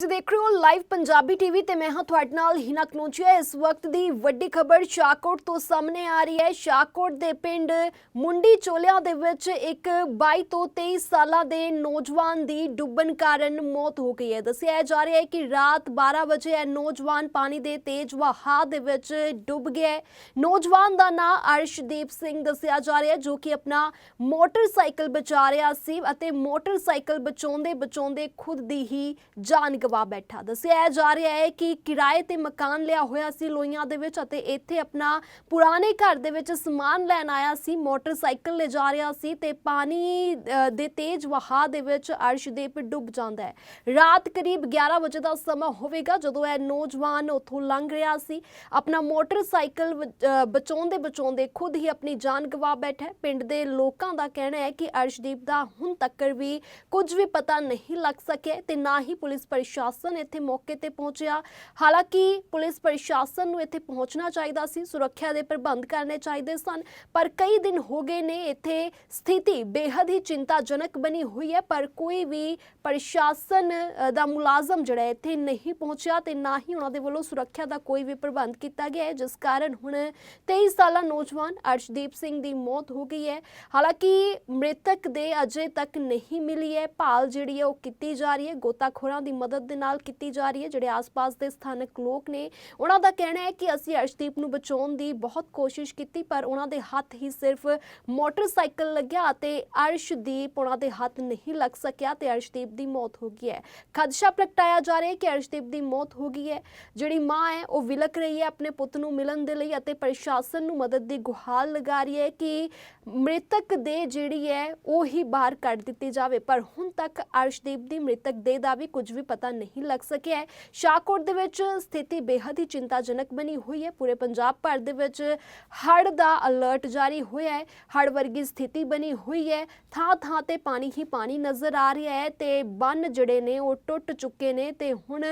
ਤੁਸੀਂ ਦੇਖ ਰਹੇ ਹੋ ਲਾਈਵ ਪੰਜਾਬੀ ਟੀਵੀ ਤੇ ਮੈਂ ਹਾਂ ਤੁਹਾਡੇ ਨਾਲ ਹਿਨਾ ਕਨੋਚੀਆ। ਇਸ ਵਕਤ ਦੀ ਵੱਡੀ ਖਬਰ ਸ਼ਾਹਕੋਟ ਤੋਂ ਸਾਹਮਣੇ ਆ ਰਹੀ ਹੈ। ਸ਼ਾਹਕੋਟ ਦੇ ਪਿੰਡ ਮੁੰਡੀ ਚੋਲਿਆਂ ਦੇ ਵਿੱਚ ਇੱਕ 22 ਤੋਂ 23 ਸਾਲਾਂ ਦੇ ਨੌਜਵਾਨ ਦੀ ਡੁੱਬਣ ਕਾਰਨ ਮੌਤ ਹੋ ਗਈ ਹੈ। ਦੱਸਿਆ ਜਾ ਰਿਹਾ ਹੈ ਕਿ ਰਾਤ 12 ਵਜੇ ਇਹ ਨੌਜਵਾਨ ਪਾਣੀ ਦੇ ਤੇਜ਼ ਵਹਾਅ ਦੇ ਵਿੱਚ ਡੁੱਬ ਗਿਆ ਨੌਜਵਾਨ ਦਾ ਨਾਂ ਅਰਸ਼ਦੀਪ ਸਿੰਘ ਦੱਸਿਆ ਜਾ ਰਿਹਾ ਹੈ, ਜੋ ਕਿ ਆਪਣਾ ਮੋਟਰਸਾਈਕਲ ਬਚਾ ਰਿਹਾ ਸੀ ਅਤੇ ਮੋਟਰਸਾਈਕਲ ਬਚਾਉਂਦੇ ਬਚਾਉਂਦੇ ਖੁਦ ਦੀ ਹੀ ਜਾਨ ਗਵਾ ਬੈਠਾ। ਦੱਸਿਆ ਜਾ ਰਿਹਾ ਹੈ ਕਿ ਕਿਰਾਏ ਤੇ ਮਕਾਨ ਲਿਆ ਹੋਇਆ ਸੀ ਲੋਈਆਂ ਦੇ ਵਿੱਚ ਅਤੇ ਇੱਥੇ ਆਪਣਾ ਪੁਰਾਣੇ ਘਰ ਦੇ ਵਿੱਚ ਸਮਾਨ ਲੈਣ ਆਇਆ ਸੀ, ਮੋਟਰਸਾਈਕਲ ਲੈ ਜਾ ਰਿਹਾ ਸੀ ਤੇ ਪਾਣੀ ਦੇ ਤੇਜ਼ ਵਹਾਅ ਦੇ ਵਿੱਚ ਅਰਸ਼ਦੀਪ ਡੁੱਬ ਜਾਂਦਾ ਹੈ। ਰਾਤ ਕਰੀਬ 11 ਵਜੇ ਦਾ ਸਮਾਂ ਹੋਵੇਗਾ ਜਦੋਂ ਇਹ ਨੌਜਵਾਨ ਉੱਥੋਂ ਲੰਘ ਰਿਹਾ ਸੀ। ਆਪਣਾ ਮੋਟਰਸਾਈਕਲ ਬਚਾਉਂਦੇ ਬਚਾਉਂਦੇ ਖੁਦ ਹੀ ਆਪਣੀ ਜਾਨ ਗਵਾ ਬੈਠਾ ਪਿੰਡ ਦੇ ਲੋਕਾਂ ਦਾ ਕਹਿਣਾ ਹੈ ਕਿ ਅਰਸ਼ਦੀਪ ਦਾ ਹੁਣ ਤੱਕ ਵੀ ਕੁਝ ਵੀ ਪਤਾ ਨਹੀਂ ਲੱਗ ਸਕਿਆ ਤੇ ਨਾ ਹੀ ਪੁਲਿਸ ਪ੍ਰਸ਼ਾਸਨ ਇੱਥੇ ਮੌਕੇ ਤੇ ਪਹੁੰਚਿਆ। ਹਾਲਾਂਕਿ ਪੁਲਿਸ ਪ੍ਰਸ਼ਾਸਨ ਨੂੰ ਇੱਥੇ ਪਹੁੰਚਣਾ ਚਾਹੀਦਾ ਸੀ, ਸੁਰੱਖਿਆ ਦੇ ਪ੍ਰਬੰਧ ਕਰਨੇ ਚਾਹੀਦੇ ਸਨ, ਪਰ ਕਈ ਦਿਨ ਹੋ ਗਏ ਨੇ ਇੱਥੇ ਸਥਿਤੀ ਬੇहद ਹੀ ਚਿੰਤਾਜਨਕ ਬਣੀ ਹੋਈ ਹੈ, ਪਰ ਕੋਈ ਵੀ ਪ੍ਰਸ਼ਾਸਨ ਦਾ ਮੁਲਾਜ਼ਮ ਜਿਹੜਾ ਇੱਥੇ ਨਹੀਂ ਪਹੁੰਚਿਆ ਤੇ ਨਾ ਹੀ ਉਹਨਾਂ ਦੇ ਵੱਲੋਂ ਸੁਰੱਖਿਆ ਦਾ ਕੋਈ ਵੀ ਪ੍ਰਬੰਧ ਕੀਤਾ ਗਿਆ ਹੈ, ਜਿਸ ਕਾਰਨ ਹੁਣ 23 ਸਾਲਾ ਨੌਜਵਾਨ ਅਰਸ਼ਦੀਪ ਸਿੰਘ ਦੀ ਮੌਤ ਹੋ ਗਈ ਹੈ। ਹਾਲਾਂਕਿ ਮ੍ਰਿਤਕ ਦੇ ਅਜੇ ਤੱਕ ਨਹੀਂ ਮਿਲੀ ਹੈ, ਭਾਲ ਜਿਹੜੀ ਹੈ ਉਹ ਕੀਤੀ ਜਾ ਰਹੀ ਹੈ, ਗੋਤਾਖੋਰਾਂ ਦੀ ਮਦਦ ਦੇ ਨਾਲ ਕੀਤੀ ਜਾ ਰਹੀ ਹੈ, ਜਿਹੜੇ ਆਸ-ਪਾਸ ਦੇ ਸਥਾਨਕ ਲੋਕ ਨੇ, ਉਹਨਾਂ ਦਾ ਕਹਿਣਾ ਹੈ ਕਿ ਅਸੀਂ ਅਰਸ਼ਦੀਪ ਨੂੰ ਬਚਾਉਣ ਦੀ ਬਹੁਤ ਕੋਸ਼ਿਸ਼ ਕੀਤੀ, ਪਰ ਉਹਨਾਂ ਦੇ ਹੱਥ ਹੀ ਸਿਰਫ ਮੋਟਰਸਾਈਕਲ ਲੱਗਿਆ ਅਤੇ ਅਰਸ਼ਦੀਪ ਉਹਨਾਂ ਦੇ ਹੱਥ ਨਹੀਂ ਲੱਗ ਸਕਿਆ ਤੇ ਅਰਸ਼ਦੀਪ ਦੀ ਮੌਤ ਹੋ ਗਈ ਹੈ। ਖਦਸ਼ਾ ਪ੍ਰਗਟਾਇਆ ਜਾ ਰਿਹਾ ਹੈ ਕਿ ਅਰਸ਼ਦੀਪ ਦੀ ਮੌਤ ਹੋ ਗਈ ਹੈ। ਜਿਹੜੀ ਮਾਂ ਹੈ, ਉਹ ਵਿਲਕ ਰਹੀ ਹੈ ਆਪਣੇ ਪੁੱਤ ਨੂੰ ਮਿਲਣ ਦੇ ਲਈ ਅਤੇ ਪ੍ਰਸ਼ਾਸਨ ਨੂੰ ਮਦਦ ਦੀ ਗੁਹਾਰ ਲਗਾ ਰਹੀ ਹੈ ਕਿ ਮ੍ਰਿਤਕ ਦੇ ਜਿਹੜੀ ਹੈ, ਉਹ ਹੀ ਬਾਹਰ ਕੱਢ ਦਿੱਤੀ ਜਾਵੇ। ਪਰ ਹੁਣ ਤੱਕ ਅਰਸ਼ਦੀਪ ਦੀ ਮ੍ਰਿਤਕ ਦੇਹ ਦਾ ਵੀ ਕੁਝ ਵੀ ਪਤਾ ਨਹੀਂ ਲੱਗ ਸਕਿਆ ਹੈ। ਸ਼ਾਹਕੋਟ ਦੇ ਵਿੱਚ ਸਥਿਤੀ ਬੇहद ਹੀ ਚਿੰਤਾਜਨਕ ਬਣੀ ਹੋਈ ਹੈ। ਪੂਰੇ ਪੰਜਾਬ ਭਰ ਦੇ ਵਿੱਚ ਹੜ੍ਹ ਦਾ ਅਲਰਟ ਜਾਰੀ ਹੋਇਆ ਹੈ। ਹੜ੍ਹ ਵਰਗੀ ਸਥਿਤੀ ਬਣੀ ਹੋਈ ਹੈ। ਥਾਂ ਥਾਂ ਤੇ ਪਾਣੀ ਹੀ ਪਾਣੀ ਨਜ਼ਰ ਆ ਰਿਹਾ ਹੈ ਤੇ ਬੰਨ ਜਿਹੜੇ ਨੇ ਉਹ ਟੁੱਟ ਚੁੱਕੇ ਨੇ ਤੇ ਹੁਣ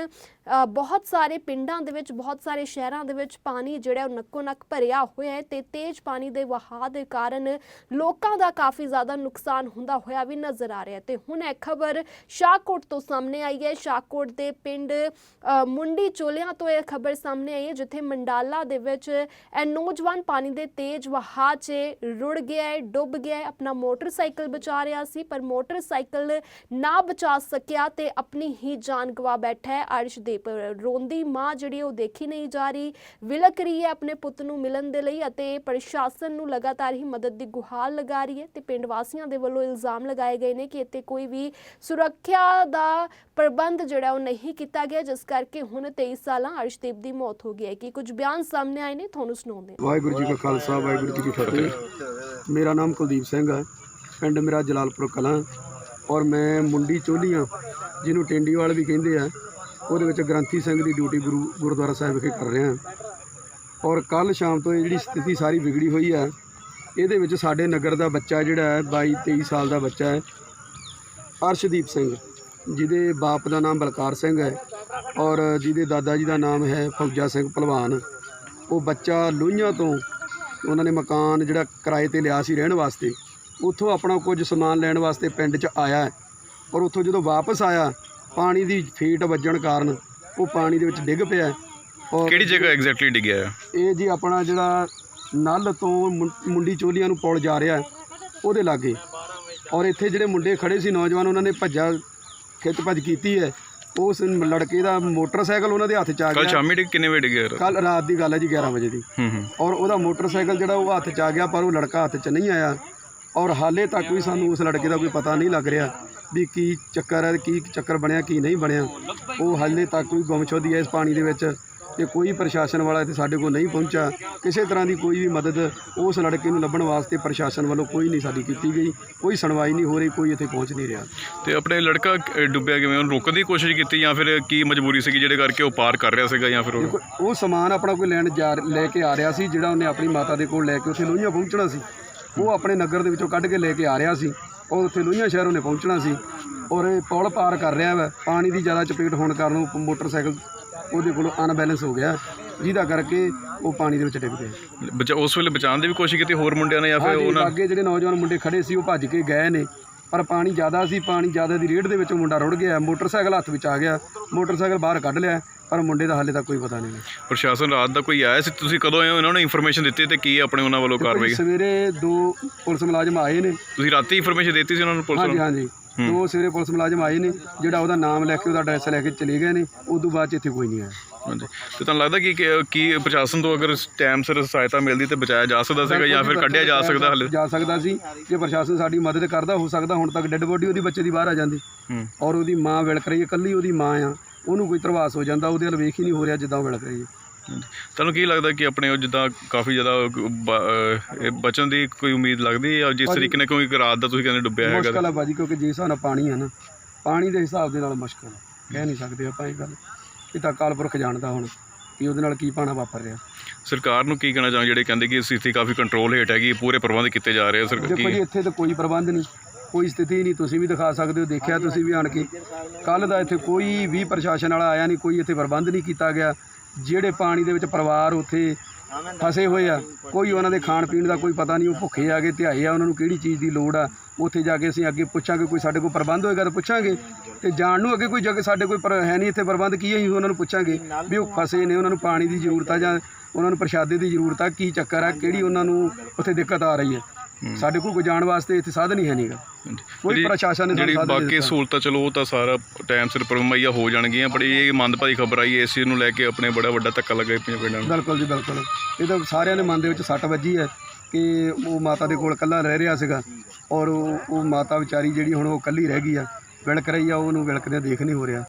ਬਹੁਤ ਸਾਰੇ ਪਿੰਡਾਂ ਦੇ ਵਿੱਚ, ਬਹੁਤ ਸਾਰੇ ਸ਼ਹਿਰਾਂ ਦੇ ਵਿੱਚ ਪਾਣੀ ਜਿਹੜਾ ਉਹ ਨੱਕੋ ਨੱਕ ਭਰਿਆ ਹੋਇਆ ਹੈ ਤੇ ਤੇਜ਼ ਪਾਣੀ ਦੇ ਵਹਾਅ ਦੇ ਕਾਰਨ ਲੋਕਾਂ ਦਾ ਕਾਫੀ ਜ਼ਿਆਦਾ ਨੁਕਸਾਨ ਹੁੰਦਾ ਹੋਇਆ ਵੀ ਨਜ਼ਰ ਆ ਰਿਹਾ ਹੈ। ਤੇ ਹੁਣ ਇਹ ਖਬਰ ਸ਼ਾਹਕੋਟ ਤੋਂ ਸਾਹਮਣੇ ਆਈ ਹੈ। ਸ਼ਾਹਕੋਟ ਦੇ ਪਿੰਡ ਮੁੰਡੀ ਚੋਲਿਆਂ ਤੋਂ ਇਹ ਖਬਰ ਸਾਹਮਣੇ ਆਈ ਹੈ, ਜਿੱਥੇ ਮੰਡਾਲਾ ਦੇ ਵਿੱਚ ਇਹ ਨੌਜਵਾਨ ਪਾਣੀ ਦੇ ਤੇਜ਼ ਵਹਾਅ 'ਚ ਰੁੜ ਗਿਆ ਹੈ, ਡੁੱਬ ਗਿਆ ਹੈ, ਆਪਣਾ ਮੋਟਰਸਾਈਕਲ ਬਚਾ ਰਿਹਾ ਸੀ, ਪਰ ਮੋਟਰਸਾਈਕਲ ਨਾ ਬਚਾ ਸਕਿਆ ਤੇ ਆਪਣੀ ਹੀ ਜਾਨ ਗਵਾ ਬੈਠਾ ਹੈ। ਅਰਸ਼ਦੀਪ ਰੋਂਦੀ ਮਾਂ ਜਿਹੜੀ ਉਹ ਦੇਖੀ ਨਹੀਂ ਜਾ ਰਹੀ, ਵਿਲਕ ਰਹੀ ਹੈ ਆਪਣੇ ਪੁੱਤ ਨੂੰ ਮਿਲਣ ਦੇ ਲਈ ਅਤੇ ਪ੍ਰਸ਼ਾਸਨ ਨੂੰ ਲਗਾਤਾਰ ਹੀ ਮਦਦ ਦੀ ਗੁਹਾਰ ਲਗਾ ਰਹੀ ਹੈ ਤੇ ਪਿੰਡ ਵਾਸੀਆਂ ਦੇ ਵੱਲੋਂ ਇਲਜ਼ਾਮ ਲਗਾਏ ਗਏ ਨੇ ਕਿ ਇੱਥੇ ਕੋਈ ਵੀ ਸੁਰੱਖਿਆ ਦਾ ਪ੍ਰਬੰਧ ਜਿਹੜਾ ਉਹ ਨਹੀਂ ਕੀਤਾ ਗਿਆ, ਜਿਸ ਕਰਕੇ ਹੁਣ 23 ਸਾਲਾਂ ਅਰਸ਼ਦੀਪ ਦੀ ਮੌਤ ਹੋ ਗਈ ਹੈ। ਕਿ ਕੁਝ ਬਿਆਨ ਸਾਹਮਣੇ ਆਏ ਨੇ? ਤੁਹਾਨੂੰ ਸੁਣਾਉਂਦੇ ਹਾਂ। ਵਾਹਿਗੁਰੂ ਜੀ ਕਾ ਖਾਲਸਾ, ਵਾਹਿਗੁਰੂ ਜੀ ਕੀ ਫਤਿਹ। ਮੇਰਾ ਨਾਮ ਕੁਲਦੀਪ ਸਿੰਘ ਹੈ। ਪਿੰਡ ਮੇਰਾ ਜਲਾਲਪੁਰ ਕਲਾਂ ਔਰ ਮੈਂ ਮੁੰਡੀ ਚੋਲੀਆਂ ਜਿਹਨੂੰ ਟਿੰਡੀਵਾਲ ਵੀ ਕਹਿੰਦੇ ਆ। ਉਹਦੇ ਵਿੱਚ ਗ੍ਰੰਥੀ ਸਿੰਘ ਦੀ ਡਿਊਟੀ ਗੁਰੂ, ਗੁਰਦੁਆਰਾ ਸਾਹਿਬ ਵਿਖੇ ਕਰ ਰਿਹਾ ਔਰ ਕੱਲ ਸ਼ਾਮ ਤੋਂ ਇਹ ਜਿਹੜੀ ਸਥਿਤੀ ਸਾਰੀ ਵਿਗੜੀ ਹੋਈ ਹੈ ਇਹਦੇ ਵਿੱਚ ਸਾਡੇ ਨਗਰ ਦਾ ਬੱਚਾ ਜਿਹੜਾ ਹੈ 22 23 ਸਾਲ ਦਾ ਬੱਚਾ ਹੈ, ਅਰਸ਼ਦੀਪ ਸਿੰਘ। ਜਿਹਦੇ ਬਾਪ ਦਾ ਨਾਮ ਬਲਕਾਰ ਸਿੰਘ ਹੈ ਔਰ ਜਿਹਦੇ ਦਾਦਾ ਜੀ ਦਾ ਨਾਮ ਹੈ ਫੌਜਾ ਸਿੰਘ ਭਲਵਾਨ ਉਹ ਬੱਚਾ ਲੋਹੀਆਂ ਤੋਂ ਉਹਨਾਂ ਨੇ ਮਕਾਨ ਜਿਹੜਾ ਕਿਰਾਏ ਤੇ ਲਿਆ ਸੀ ਰਹਿਣ ਵਾਸਤੇ ਉੱਥੋਂ ਆਪਣਾ ਕੁਝ ਸਮਾਨ ਲੈਣ ਵਾਸਤੇ ਪਿੰਡ 'ਚ ਆਇਆ। ਔਰ ਉੱਥੋਂ ਜਦੋਂ ਵਾਪਸ ਆਇਆ ਪਾਣੀ ਦੀ ਫੀਟ ਵੱਜਣ ਕਾਰਨ ਉਹ ਪਾਣੀ ਦੇ ਵਿੱਚ ਡਿੱਗ ਪਿਆ। ਔਰ ਕਿਹੜੀ ਜਗ੍ਹਾ ਐਗਜ਼ੈਕਟਲੀ ਡਿੱਗਿਆ ਇਹ ਜੀ ਆਪਣਾ ਜਿਹੜਾ ਨਲ ਤੋਂ ਮੁੰਡੀ ਚੋਲੀਆਂ ਨੂੰ ਪੁਲ ਜਾ ਰਿਹਾ ਉਹਦੇ ਲਾਗੇ ਔਰ ਇੱਥੇ ਜਿਹੜੇ ਮੁੰਡੇ ਖੜੇ ਸੀ ਨੌਜਵਾਨ ਉਹਨਾਂ ਨੇ ਭੱਜਾ ਖਿੱਚ ਭੱਜ ਕੀਤੀ ਹੈ। ਉਸ ਲੜਕੇ ਦਾ ਮੋਟਰਸਾਈਕਲ ਉਹਨਾਂ ਦੇ ਹੱਥ 'ਚ ਆ ਕੱਲ ਗਿਆ। ਸ਼ਾਮੀ ਡਿੱਗ ਕਿੰਨੇ ਵਜੇ ਡਿੱਗਿਆ? ਕੱਲ ਰਾਤ ਦੀ ਗੱਲ ਹੈ ਜੀ 11 ਵਜੇ ਦੀ। ਹੂੰ ਹੂੰ। ਔਰ ਉਹਦਾ ਮੋਟਰਸਾਈਕਲ ਜਿਹੜਾ ਉਹ ਹੱਥ 'ਚ ਆ ਗਿਆ ਪਰ ਉਹ ਲੜਕਾ ਹੱਥ 'ਚ ਨਹੀਂ ਆਇਆ। ਔਰ ਹਾਲੇ ਤੱਕ ਵੀ ਸਾਨੂੰ ਉਸ ਲੜਕੇ ਦਾ ਕੋਈ ਪਤਾ ਨਹੀਂ ਲੱਗ ਰਿਹਾ ਵੀ ਕੀ ਚੱਕਰ ਹੈ ਕੀ ਚੱਕਰ ਬਣਿਆ ਕੀ ਨਹੀਂ ਬਣਿਆ। ਉਹ ਹਾਲੇ ਤੱਕ ਵੀ ਗੁੰਮਸ਼ੁਦੀ ਹੈ ਇਸ ਪਾਣੀ ਦੇ ਵਿੱਚ। ਤੇ ਕੋਈ ਪ੍ਰਸ਼ਾਸਨ ਵਾਲਾ ਇੱਥੇ ਸਾਡੇ ਕੋਲ ਨਹੀਂ ਪਹੁੰਚਾ ਕਿਸੇ ਤਰ੍ਹਾਂ ਦੀ ਕੋਈ ਵੀ ਮਦਦ ਉਸ ਲੜਕੇ ਨੂੰ ਲੱਭਣ ਵਾਸਤੇ ਪ੍ਰਸ਼ਾਸਨ ਵੱਲੋਂ ਕੋਈ ਨਹੀਂ ਸਾਡੀ ਕੀਤੀ ਗਈ ਕੋਈ ਸੁਣਵਾਈ ਨਹੀਂ ਹੋ ਰਹੀ ਕੋਈ ਇੱਥੇ ਪਹੁੰਚ ਨਹੀਂ ਰਿਹਾ। ਤੇ ਆਪਣੇ ਲੜਕਾ ਡੁੱਬਿਆ ਕਿਵੇਂ? ਉਹਨੂੰ ਰੋਕਣ ਦੀ ਕੋਸ਼ਿਸ਼ ਕੀਤੀ ਜਾਂ ਫਿਰ ਕੀ ਮਜਬੂਰੀ ਸੀਗੀ ਜਿਹੜੇ ਕਰਕੇ ਉਹ ਪਾਰ ਕਰ ਰਿਹਾ ਸੀਗਾ ਜਾਂ ਫਿਰ ਉਹ ਉਹ ਸਮਾਨ ਆਪਣਾ ਕੋਈ ਲੈਣ ਜਾ ਲੈ ਕੇ ਆ ਰਿਹਾ ਸੀ ਜਿਹੜਾ ਉਹਨੇ ਆਪਣੀ ਮਾਤਾ ਦੇ ਕੋਲ ਲੈ ਕੇ ਉੱਥੇ ਲੋਹੀਆਂ ਪਹੁੰਚਣਾ ਸੀ। ਉਹ ਆਪਣੇ ਨਗਰ ਦੇ ਵਿੱਚੋਂ ਕੱਢ ਕੇ ਲੈ ਕੇ ਆ ਰਿਹਾ ਸੀ। ਉਹ ਉੱਥੇ ਲੋਹੀਆਂ ਸ਼ਹਿਰ ਉਹਨੇ ਪਹੁੰਚਣਾ ਸੀ। ਔਰ ਇਹ ਪੁਲ ਪਾਰ ਕਰ ਰਿਹਾ ਵਾ। ਪਾਣੀ ਦੀ ਜ਼ਿਆਦਾ ਚਪੇਟ ਹੋਣ ਕਾਰਨ ਉਹ ਮੋਟਰਸਾਈਕਲ ਉਹਦੇ ਕੋਲੋਂ ਅਨਬੈਲੈਂਸ ਹੋ ਗਿਆ। ਜਿਹਦਾ ਕਰਕੇ ਉਹ ਪਾਣੀ ਦੇ ਵਿੱਚ ਡਿੱਗ ਪਿਆ। ਬਚਾ ਉਸ ਵੇਲੇ ਬਚਾਉਣ ਦੀ ਵੀ ਕੋਸ਼ਿਸ਼ ਕੀਤੀ ਹੋਰ ਮੁੰਡਿਆਂ ਨੇ ਜਾਂ ਫਿਰ ਹਾਂਜੀ ਉਹਨਾਂ ਅੱਗੇ ਜਿਹੜੇ ਨੌਜਵਾਨ ਮੁੰਡੇ ਖੜੇ ਸੀ ਉਹ ਭੱਜ ਕੇ ਗਏ ਨੇ। ਪਰ ਪਾਣੀ ਜ਼ਿਆਦਾ ਸੀ ਪਾਣੀ ਜ਼ਿਆਦਾ ਦੀ ਰੇਡ ਦੇ ਵਿੱਚ ਮੁੰਡਾ ਰੁੜ ਗਿਆ। ਮੋਟਰਸਾਈਕਲ ਹੱਥ ਵਿੱਚ ਆ ਗਿਆ। ਮੋਟਰਸਾਈਕਲ ਬਾਹਰ ਕੱਢ ਲਿਆ। ਪਰ ਮੁੰਡੇ ਦਾ ਹਾਲੇ ਤੱਕ ਕੋਈ ਪਤਾ ਨਹੀਂ ਪ੍ਰਸ਼ਾਸਨ ਰਾਤ ਦਾ ਕੋਈ ਆਇਆ ਸੀ? ਤੁਸੀਂ ਕਦੋਂ ਆਏ ਹੋ? ਇਹਨਾਂ ਨੂੰ ਇਨਫੋਰਮੇਸ਼ਨ ਦਿੱਤੀ ਤੇ ਕੀ ਆਪਣੇ ਉਹਨਾਂ ਵੱਲੋਂ ਕਾਰਵਾਈ? ਸਵੇਰੇ ਦੋ ਪੁਲਿਸ ਮੁਲਾਜ਼ਮ ਆਏ ਨੇ। ਤੁਸੀਂ ਰਾਤੀ ਇਨਫੋਰਮੇਸ਼ਨ ਦਿੱਤੀ ਸੀ ਉਹਨਾਂ ਨੂੰ ਪੁਲਿਸ ਹਾਂਜੀ ਨੂੰ ਹਾਂਜੀ। ਦੋ ਸਵੇਰੇ ਪੁਲਿਸ ਮੁਲਾਜ਼ਮ ਆਏ ਨੇ ਜਿਹੜਾ ਉਹਦਾ ਨਾਮ ਲੈ ਕੇ ਉਹਦਾ ਐਡਰੈਸ ਲੈ ਕੇ ਚਲੇ ਗਏ ਨੇ। ਉਦੋਂ ਬਾਅਦ ਚ ਇੱਥੇ ਕੋਈ ਨਹੀਂ ਆਇਆ। ਹਾਂਜੀ। ਤੇ ਤੁਹਾਨੂੰ ਲੱਗਦਾ ਕਿ ਕਿ- ਕੀ ਪ੍ਰਸ਼ਾਸਨ ਤੋਂ ਅਗਰ ਟਾਈਮ ਸਿਰ ਸਹਾਇਤਾ ਮਿਲਦੀ ਤੇ ਬਚਾਇਆ ਜਾ ਸਕਦਾ ਸੀਗਾ ਜਾਂ ਫਿਰ ਕੱਢਿਆ ਜਾ ਸਕਦਾ ਹਲੇ? ਜਾ ਸਕਦਾ ਸੀ। ਜੇ ਪ੍ਰਸ਼ਾਸਨ ਸਾਡੀ ਮਦਦ ਕਰਦਾ ਹੋ ਸਕਦਾ ਹੁਣ ਤੱਕ ਡੈੱਡ ਬੋਡੀ ਉਹਦੀ ਬੱਚੇ ਦੀ ਬਾਹਰ ਆ ਜਾਂਦੀ। ਹੂੰ। ਔਰ ਉਹਦੀ ਮਾਂ ਵਿਲਕ ਰਹੀ ਹੈ ਇਕੱਲੀ ਉਹਦੀ ਮਾਂ ਆ। ਉਹਨੂੰ ਕੋਈ ਧਰਵਾਸ ਹੋ ਜਾਂਦਾ ਉਹਦੇ ਵੱਲ ਵੇਖ ਹੀ ਨਹੀਂ ਹੋ ਰਿਹਾ ਜਿੱਦਾਂ ਉਹ ਵਿਲਕ ਰਹੀ ਹੈ। ਹਾਂਜੀ। ਤੁਹਾਨੂੰ ਕੀ ਲੱਗਦਾ ਕਿ ਆਪਣੇ ਉਹ ਜਿੱਦਾਂ ਕਾਫੀ ਜ਼ਿਆਦਾ ਬ- ਇਹ ਬਚਣ ਦੀ ਕੋਈ ਉਮੀਦ ਲੱਗਦੀ ਹੈ ਜਿਸ ਤਰੀਕੇ ਨਾਲ ਕਿਉਂਕਿ ਰਾਤ ਦਾ ਤੁਸੀਂ ਕਹਿੰਦੇ ਡੁੱਬਿਆ ਹੈਗਾ ਮੁਸ਼ਕਲ ਆ ਬਾਜੀ ਕਿਉਂਕਿ ਜਿਸ ਹਿਸਾਬ ਨਾਲ ਪਾਣੀ ਆ ਨਾ ਪਾਣੀ ਦੇ ਹਿਸਾਬ ਦੇ ਨਾਲ ਮੁਸ਼ਕਲ ਆ। ਕਹਿ ਨਹੀਂ ਸਕਦੇ ਆਪਾਂ ਇਹ ਗੱਲ। ਇਹ ਤਾਂ ਅਕਾਲ ਪੁਰਖ ਜਾਣਦਾ ਹੁਣ ਕਿ ਉਹਦੇ ਨਾਲ ਕੀ ਪਾਣਾ ਵਾਪਰ ਰਿਹਾ। ਸਰਕਾਰ ਨੂੰ ਕੀ ਕਹਿਣਾ ਚਾਹੁੰਦੇ ਜਿਹੜੇ ਕਹਿੰਦੇ ਕਿ ਸਥਿਤੀ ਕਾਫੀ ਕੰਟਰੋਲ ਹੇਠ ਹੈਗੀ ਪੂਰੇ ਪ੍ਰਬੰਧ ਕੀਤੇ ਜਾ ਰਹੇ ਆ ਸਰਕਾਰ ਦੇਖੋ ਜੀ ਕੀ ਇੱਥੇ ਤਾਂ ਕੋਈ ਪ੍ਰਬੰਧ ਨਹੀਂ। ਕੋਈ ਸਥਿਤੀ ਨਹੀਂ ਤੁਸੀਂ ਵੀ ਦਿਖਾ ਸਕਦੇ ਹੋ ਦੇਖਿਆ ਤੁਸੀਂ ਵੀ ਆਣ ਕੇ। ਕੱਲ ਦਾ ਇੱਥੇ ਕੋਈ ਵੀ ਪ੍ਰਸ਼ਾਸਨ ਵਾਲਾ ਆਇਆ ਨਹੀਂ ਕੋਈ ਇੱਥੇ ਪ੍ਰਬੰਧ ਨਹੀਂ ਕੀਤਾ ਗਿਆ। ਜਿਹੜੇ ਪਾਣੀ ਦੇ ਵਿੱਚ ਪਰਿਵਾਰ ਉੱਥੇ ਫਸੇ ਹੋਏ ਆ ਕੋਈ ਉਹਨਾਂ ਦੇ ਖਾਣ ਪੀਣ ਦਾ ਕੋਈ ਪਤਾ ਨਹੀਂ ਉਹ ਭੁੱਖੇ ਆ ਗਏ ਧਿਆਏ ਆ ਉਹਨਾਂ ਨੂੰ ਕਿਹੜੀ ਚੀਜ਼ ਦੀ ਲੋੜ ਆ। ਉੱਥੇ ਜਾ ਕੇ ਅਸੀਂ ਅੱਗੇ ਪੁੱਛਾਂਗੇ ਕੋਈ ਸਾਡੇ ਕੋਲ ਪ੍ਰਬੰਧ ਹੋਏਗਾ ਤਾਂ ਪੁੱਛਾਂਗੇ। ਤੇ ਜਾਣ ਨੂੰ ਅੱਗੇ ਕੋਈ ਜਗ੍ਹਾ ਸਾਡੇ ਕੋਈ ਹੈ ਨਹੀਂ ਇੱਥੇ ਪ੍ਰਬੰਧ ਕੀ ਹੈ ਅਸੀਂ ਉਹਨਾਂ ਨੂੰ ਪੁੱਛਾਂਗੇ? ਵੀ ਉਹ ਫਸੇ ਨੇ ਉਹਨਾਂ ਨੂੰ ਪਾਣੀ ਦੀ ਜ਼ਰੂਰਤ ਆ ਜਾਂ ਉਹਨਾਂ ਨੂੰ ਪ੍ਰਸ਼ਾਦੇ ਦੀ ਜ਼ਰੂਰਤ ਆ ਕੀ ਚੱਕਰ ਆ ਕਿਹੜੀ ਉਹਨਾਂ ਨੂੰ ਉੱਥੇ ਦਿੱਕਤ ਆ ਰਹੀ ਹੈ। ਸਾਡੇ ਕੋਲ ਕੋਈ ਜਾਣ ਵਾਸਤੇ ਇੱਥੇ ਸਾਧਨ ਹੀ ਹੈ ਨਹੀਂਗਾ। ਕੋਈ ਪ੍ਰਸ਼ਾਸਨ ਨੇ ਜਿਹੜੀ ਬਾਕੀ। ਸਹੂਲਤਾਂ ਚਲੋ ਉਹ ਤਾਂ ਸਾਰਾ ਟਾਈਮ ਸਿਰ ਮੁਹੱਈਆ ਹੋ ਜਾਣਗੀਆਂ ਬੜੀ ਇਹ ਮੰਦਭਾਗੀ ਖਬਰ ਆਈ ਚੀਜ਼ ਨੂੰ ਲੈ ਕੇ ਆਪਣੇ ਬੜਾ ਵੱਡਾ ਧੱਕਾ ਲੱਗਾ ਪਿੰਡਾਂ ਨੂੰ। ਬਿਲਕੁਲ ਜੀ ਬਿਲਕੁਲ। ਇਹ ਤਾਂ ਸਾਰਿਆਂ ਦੇ ਮਨ ਦੇ ਵਿੱਚ ਸੱਟ ਵੱਜੀ ਹੈ ਕਿ ਉਹ ਮਾਤਾ ਦੇ ਕੋਲ ਇਕੱਲਾ ਰਹਿ ਰਿਹਾ ਸੀਗਾ ਔਰ ਉਹ ਉਹ ਮਾਤਾ ਵਿਚਾਰੀ ਜਿਹੜੀ ਹੁਣ ਉਹ ਇਕੱਲੀ ਰਹਿ ਗਈ ਆ ਵਿਲਕ ਰਹੀ ਆ ਉਹਨੂੰ ਵਿਲਕਦੇ ਦੇਖ ਨਹੀਂ ਹੋ ਰਿਹਾ।